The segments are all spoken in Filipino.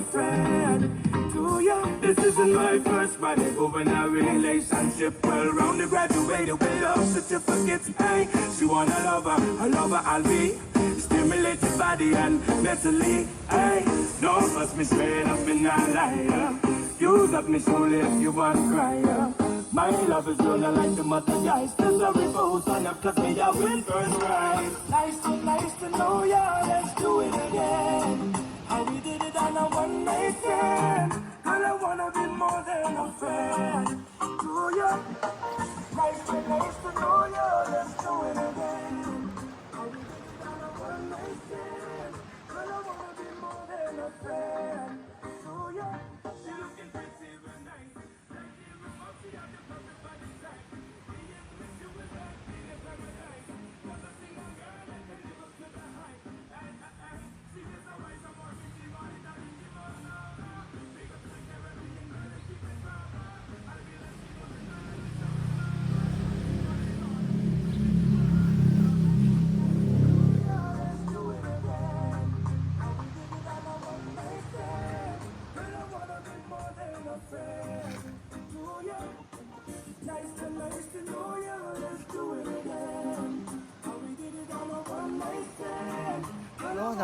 a friend to you. This isn't my first rendezvous in a relationship. Well rounded, graduated with love certificates. Hey, she want a lover, a lover I'll be. Stimulate your body and mentally. Hey, don't fuss me straight up in a liar. Use up me solely if you want cry. My love is gonna like the mother guys. Sorry for who's on up, cause me I win first right. Nice to nice to know ya, let's do it again. More than a friend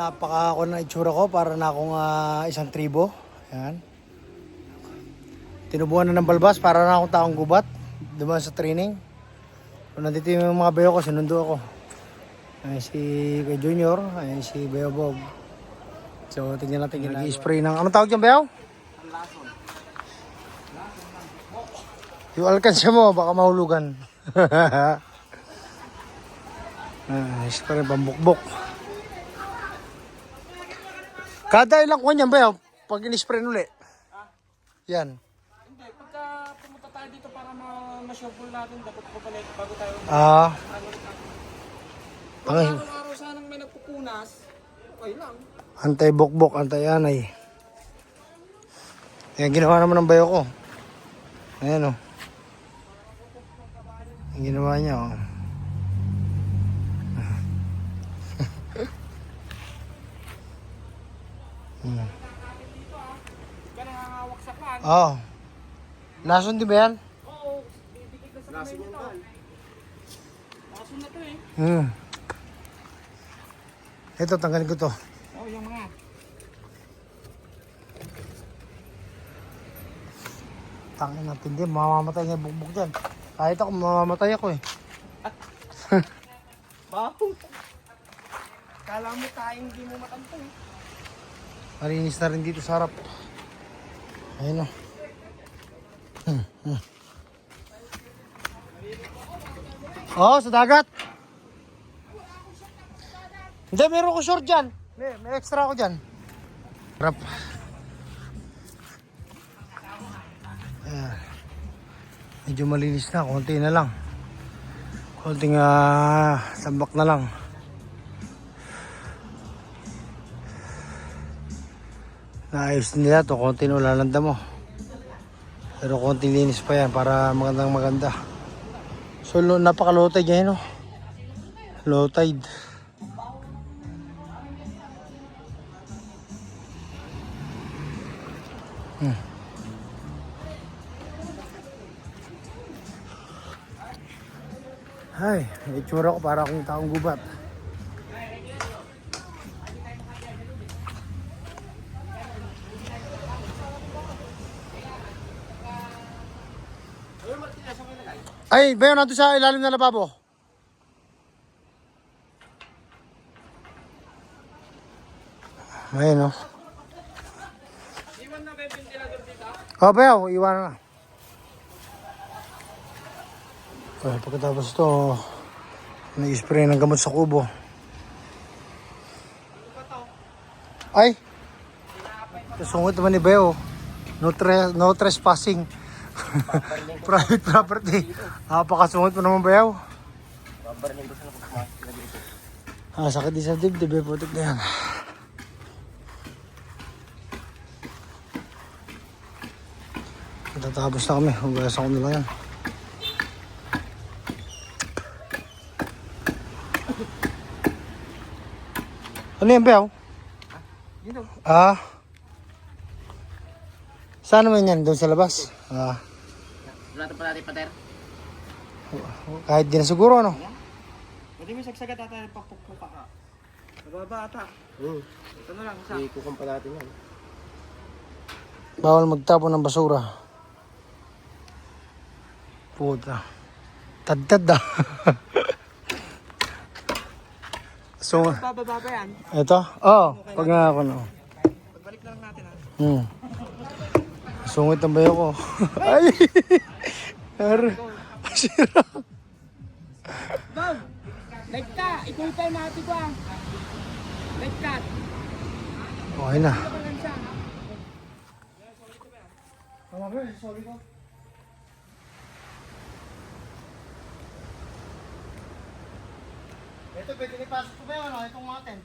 napaka ako na itsura ko para na akong ah, isang tribo. Ayan. Tinubuan na ng balbas para na akong taong gubat. Dumaan sa training. Kung nandito yung mga bayo ko, sinundo ako. Ayan si Kuya Junior, ayan si Bayo Bob. So, tingnan natin yung nag-spray ng... Anong tawag dyan, Bayo? Yung alkansya mo, baka mahulugan. ah, spray pambukbok. Kada ilang kuwan yan, Bayo? Pag in-spray uli. Yan. Hindi, pagka pumunta tayo dito para ma- ma-shuffle natin, dapat papalik bago tayo Ah, Pag Ay. araw-araw sanang may nagpupunas, okay lang. antay bukbok, antay anay. Yan, ginawa naman ng bayo ko. Ayan o. Yung ginawa niya oh. o. Kaya pan. Oo. Lason di ba yan? Oo, sa kamay nito. Lason na to eh. Hmm. Ito, tanggalin ko to. Oo, yung mga. Tangin natin din, mamamatay niya bukbok dyan. Kahit ako, mamamatay ako eh. Baho. Kala mo tayo hindi mo matampo eh. Malinis na rin dito sa harap. Ayun o. Oo, sa dagat. Hindi, meron ko short dyan. May, may extra ako dyan. Harap. Ayan. Medyo malinis na, konti na lang. Konting ah, tambak na lang. Naayos nila to, konti na lalanda mo. Pero konti linis pa yan para magandang maganda. So napaka low tide yan, no? Low tide. Hmm. Ay, itsura ko para akong taong gubat. Ay, bayo natin sa ilalim ng lababo. Ayun, no. Iwan na ba yung ventilador dito? Oh, bayo, iwan na. Okay, pagkatapos ito, nag-spray ng gamot sa kubo. Ay! Kasungit naman ni Bayo. No, tre no trespassing. Private property. Napakasungit mo naman Bayo. Ah, sakit din sa dibdib eh, putik na yan. Tatapos na kami, hugasan ko nila yan. Ano yan, Beo? Dito. Ah, Saan naman yan? Doon sa labas? Ah, Wala pa natin pater. kahit di na siguro, ano? Pwede mo sagsagat ata yung pagpupuka ka. Mababa ata. Hmm. Ito na lang, isa. Ikukum pa natin yan. Bawal magtapon ng basura. Puta. Tad-tad ah. so, Bababa ba yan? ito? Oo, oh, pag nga ako no. Pagbalik na lang natin ha. Hmm. Sungit ang bayo ko. Ay! Ar- Sira. Bob! Like ka! Natin ko ah. Like ka! Okay na. Ito lang siya. Ito, pwede nipasok ko ba yun? Ano? Itong natin.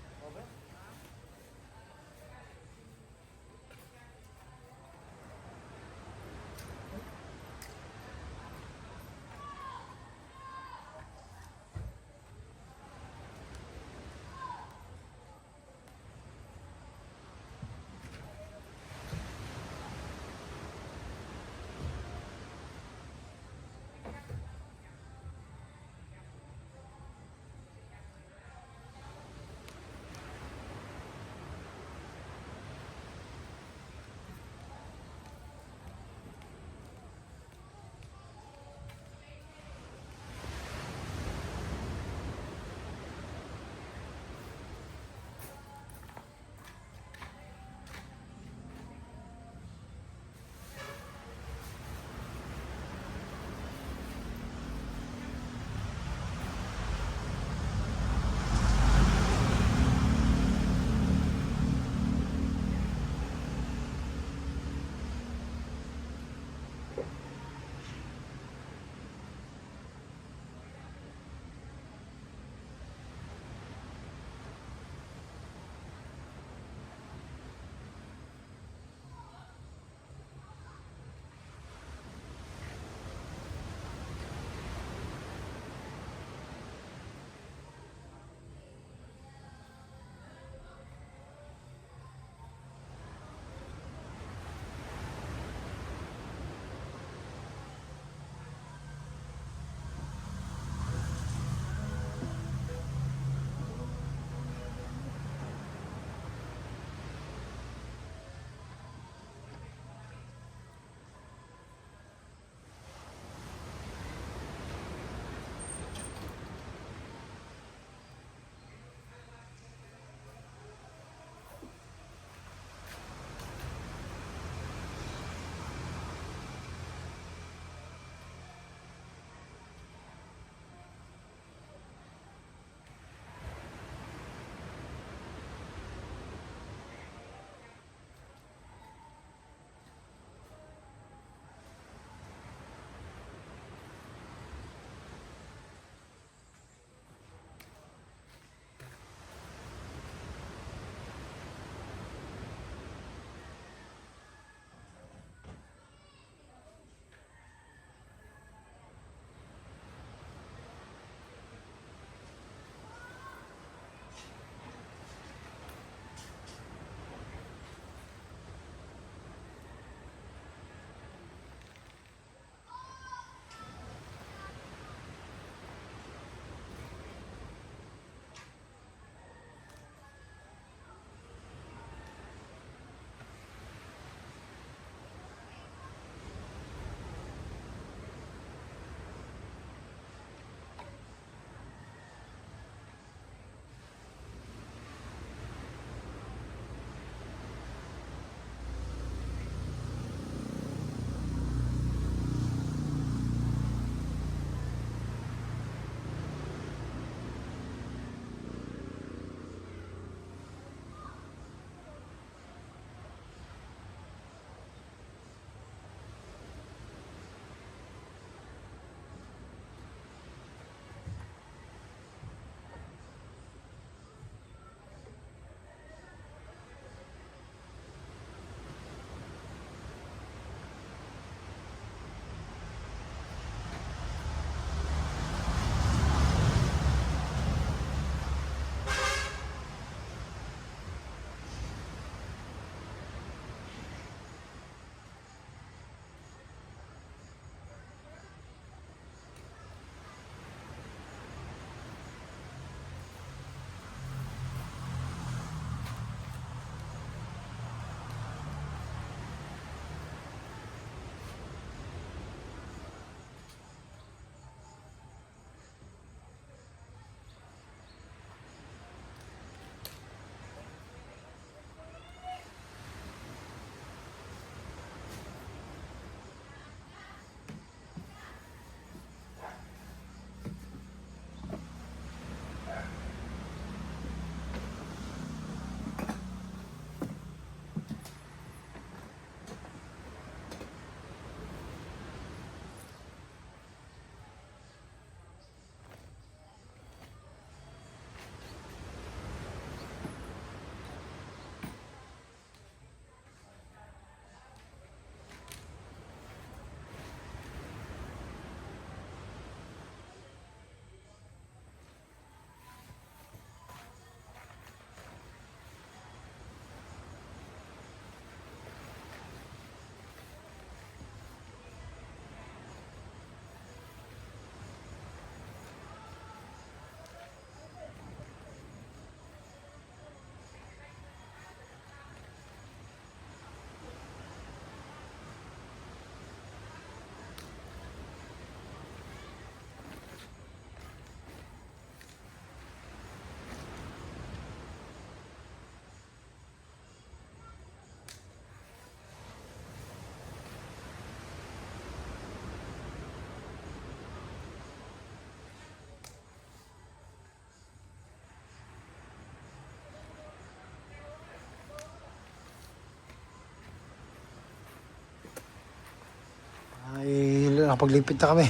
Nakapaglipit na kami.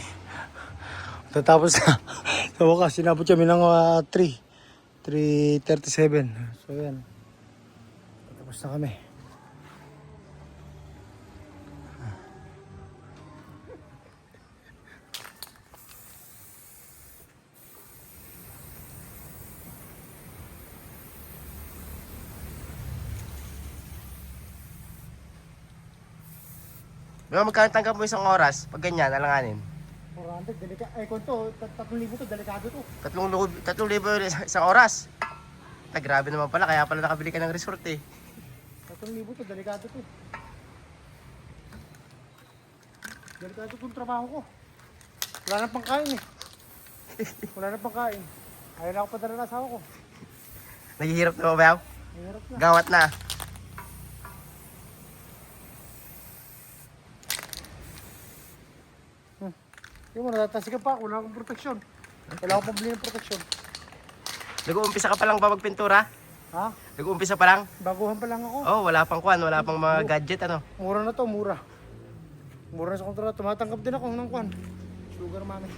Tatapos na. sa wakas, sinabot kami ng ah, 3. 3.37. So yan. Tapos na kami. Di ba magkano tanggap mo isang oras? Pag ganyan, alanganin. 400, delikado. Eh, kung to, 3,000 to, delikado to. Tatlong, lu- tatlong libo yun isang, isang oras. Ah, grabe naman pala, kaya pala nakabili ka ng resort eh. 3,000 to, delikado to. Delikado tong trabaho ko. Wala nang pangkain eh. Wala nang pangkain. Ayaw na ako padala ng asawa ko. Naghihirap na ba, Bayaw? Mahirap na. Gawat na. Yung mo, natatasikan pa ako. Wala akong proteksyon. Wala akong pambili ng proteksyon. Nag-uumpisa ka pa lang ba magpintura? Ha? Nag-uumpisa pa lang? Baguhan pa lang ako. Oh, wala pang kwan, wala pang mga gadget ano. Mura na to, mura. Mura na sa kontrata. Tumatanggap din ako ng kwan. Sugar mami.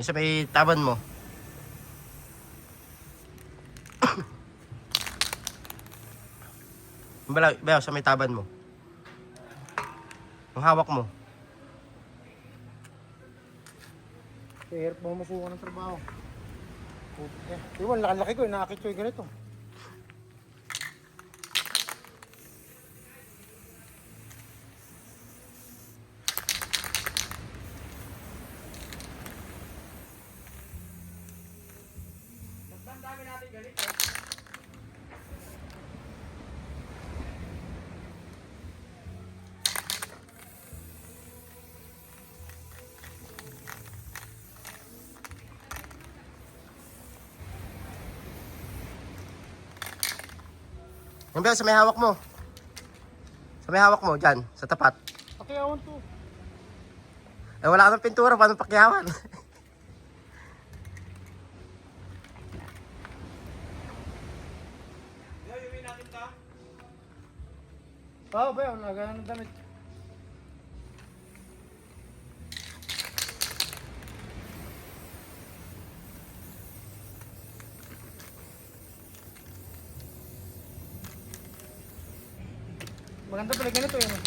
Yung sa may taban mo. Bala, bayaw, sa may taban mo. Ang hawak mo. Kaya hirap mo masukan ng trabaho. Eh, Iwan, laki-laki ko. Nakakit ko yung ganito. Yung sa may hawak mo. Sa may hawak mo, dyan, sa tapat. Pakiyawan to. Eh, wala ka ng pintura, paano pakyawan? Oo, ba ng damit. Maganda pala ganito yun. eh.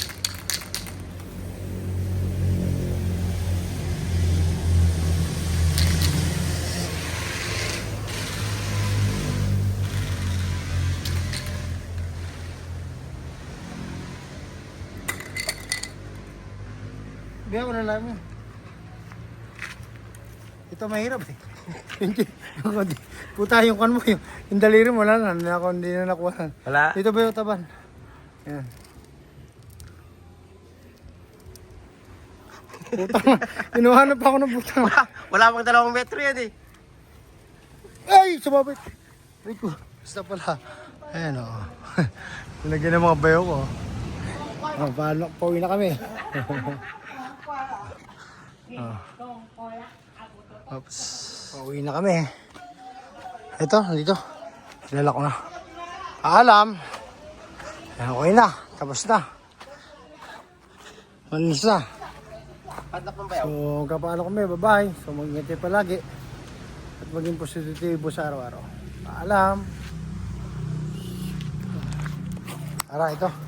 Biya ko na lang mo. Ito mahirap eh. Hindi. Puta yung kan mo yung, yung daliri mo wala na. Hindi na nakuha. Wala. Dito ba yung taban? Yan. Putang. Kinuhanap ako ng putang. Wala, wala pang dalawang metro yan eh. Ay! Sumabit! Ay ko. Basta pala. Ayan o. Nilagyan ng mga bayo ko. Oh, paano, pauwi na kami. oh. Oops. Pauwi na kami. Ito, dito. Kilala ko na. Ayan, okay na. Tapos na. Manis na. Padlock ng bayaw. So, kapaano kami, bye-bye. So, mag-ingat palagi. At maging positibo sa araw-araw. Paalam. Ara, ito.